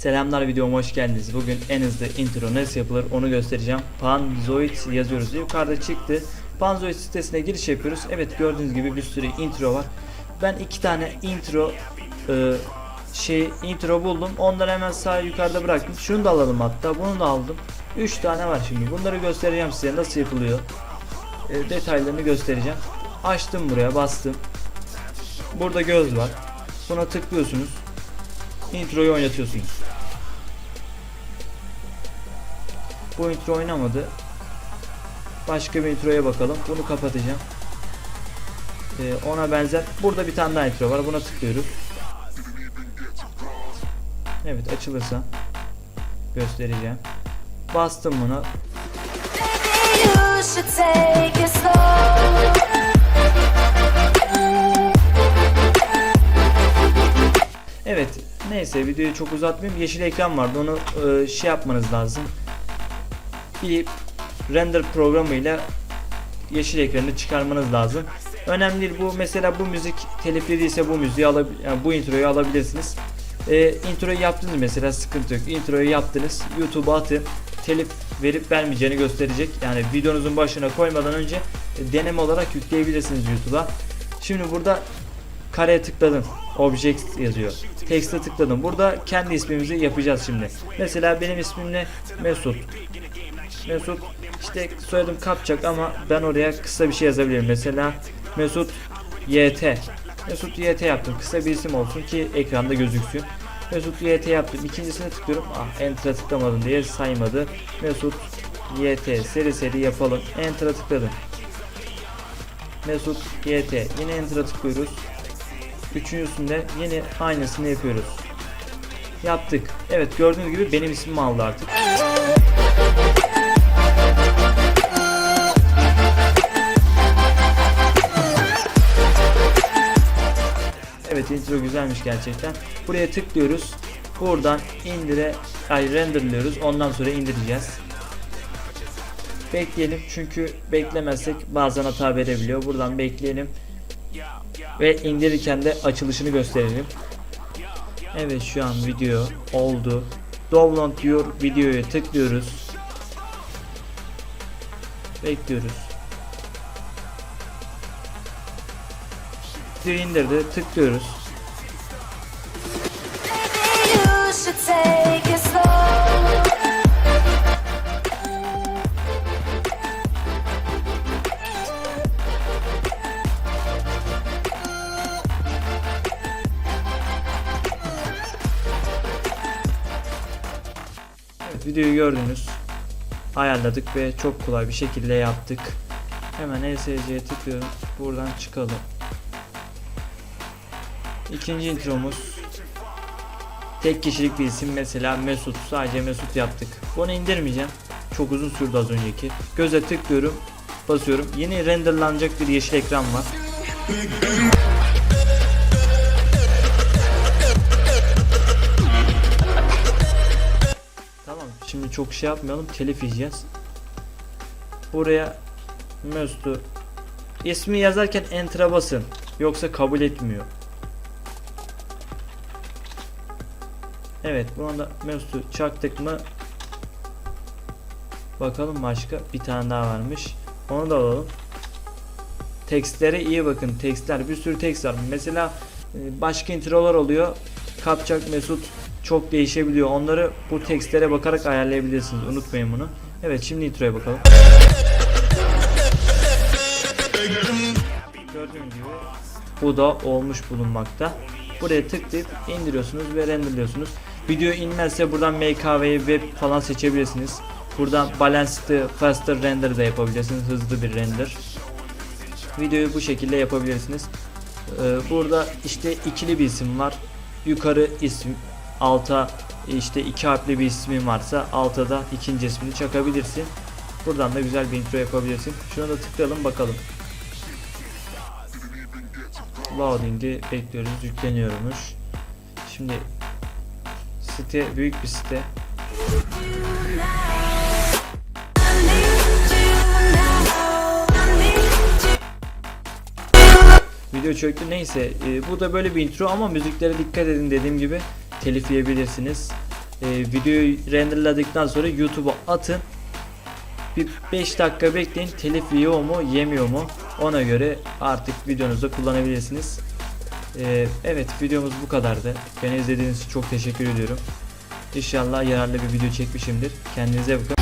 Selamlar videoma hoş geldiniz. Bugün en hızlı intro nasıl yapılır onu göstereceğim. Panzoid yazıyoruz. Yukarıda çıktı. Panzoid sitesine giriş yapıyoruz. Evet gördüğünüz gibi bir sürü intro var. Ben iki tane intro e, şey intro buldum. Onları hemen sağ yukarıda bıraktım. Şunu da alalım hatta. Bunu da aldım. 3 tane var şimdi. Bunları göstereceğim size nasıl yapılıyor. E, detaylarını göstereceğim. Açtım buraya bastım. Burada göz var. Buna tıklıyorsunuz. Introyu oynatıyorsunuz. Bu intro oynamadı. Başka bir introya bakalım. Bunu kapatacağım. Ee, ona benzer. Burada bir tane daha intro var. Buna tıklıyoruz. Evet açılırsa göstereceğim. Bastım slow. Evet neyse videoyu çok uzatmayayım. Yeşil ekran vardı. Onu e, şey yapmanız lazım. Bir render programıyla yeşil ekranı çıkarmanız lazım. Önemli değil bu mesela bu müzik telifli değilse bu müziği alabil yani bu introyu alabilirsiniz. E, introyu yaptınız mesela sıkıntı yok. Introyu yaptınız. YouTube'a atın. Telif verip vermeyeceğini gösterecek. Yani videonuzun başına koymadan önce e, deneme olarak yükleyebilirsiniz YouTube'a. Şimdi burada kareye tıkladım. Object yazıyor. Text'e tıkladım. Burada kendi ismimizi yapacağız şimdi. Mesela benim ismim ne? Mesut. Mesut işte soyadım Kapçak ama ben oraya kısa bir şey yazabilirim. Mesela Mesut YT. Mesut YT yaptım. Kısa bir isim olsun ki ekranda gözüksün. Mesut YT yaptım. İkincisine tıklıyorum. Ah Enter'a tıklamadım diye saymadı. Mesut YT seri seri yapalım. Enter'a tıkladım. Mesut YT yine Enter'a tıklıyoruz. Üçüncüsünde yine aynısını yapıyoruz. Yaptık. Evet gördüğünüz gibi benim ismimi aldı artık. İntro güzelmiş gerçekten. Buraya tıklıyoruz. Buradan indire, ay renderliyoruz. Ondan sonra indireceğiz. Bekleyelim çünkü beklemezsek bazen hata verebiliyor. Buradan bekleyelim. Ve indirirken de açılışını gösterelim. Evet şu an video oldu. Download diyor videoya tıklıyoruz. Bekliyoruz. Videoyu indirdi tıklıyoruz. Evet, videoyu gördünüz. Ayarladık ve çok kolay bir şekilde yaptık. Hemen ESC'ye tıklıyorum. Buradan çıkalım. İkinci intromuz. Tek kişilik bir isim mesela Mesut. Sadece Mesut yaptık. Bunu indirmeyeceğim. Çok uzun sürdü az önceki. Göze tıklıyorum. Basıyorum. Yeni renderlanacak bir yeşil ekran var. Tamam şimdi çok şey yapmayalım telif yiyeceğiz. Buraya Mesut'u ismi yazarken enter'a basın. Yoksa kabul etmiyor. Evet buna da Mesut'u çaktık mı Bakalım başka bir tane daha varmış. Onu da alalım. Tekstlere iyi bakın. Tekstler bir sürü tekst var. Mesela e, başka introlar oluyor. Kapçak Mesut çok değişebiliyor. Onları bu tekstlere bakarak ayarlayabilirsiniz. Unutmayın bunu. Evet şimdi introya bakalım. Bu da olmuş bulunmakta. Buraya tıklayıp indiriyorsunuz ve renderliyorsunuz. Video inmezse buradan MKV'yi web falan seçebilirsiniz. Buradan Balanced Faster Render da yapabilirsiniz. Hızlı bir render. Videoyu bu şekilde yapabilirsiniz. Ee, burada işte ikili bir isim var. Yukarı isim, alta işte iki harfli bir ismin varsa alta da ikinci ismini çakabilirsin. Buradan da güzel bir intro yapabilirsin. Şuna da tıklayalım bakalım. Loading'i bekliyoruz. Yükleniyormuş. Şimdi Site büyük bir site. Video çöktü neyse e, bu da böyle bir intro ama müziklere dikkat edin dediğim gibi telif yiyebilirsiniz. E, ee, videoyu renderladıktan sonra YouTube'a atın. Bir 5 dakika bekleyin telif yiyor mu yemiyor mu ona göre artık videonuzda kullanabilirsiniz. E, evet videomuz bu kadardı. Beni izlediğiniz için çok teşekkür ediyorum. İnşallah yararlı bir video çekmişimdir. Kendinize bakın.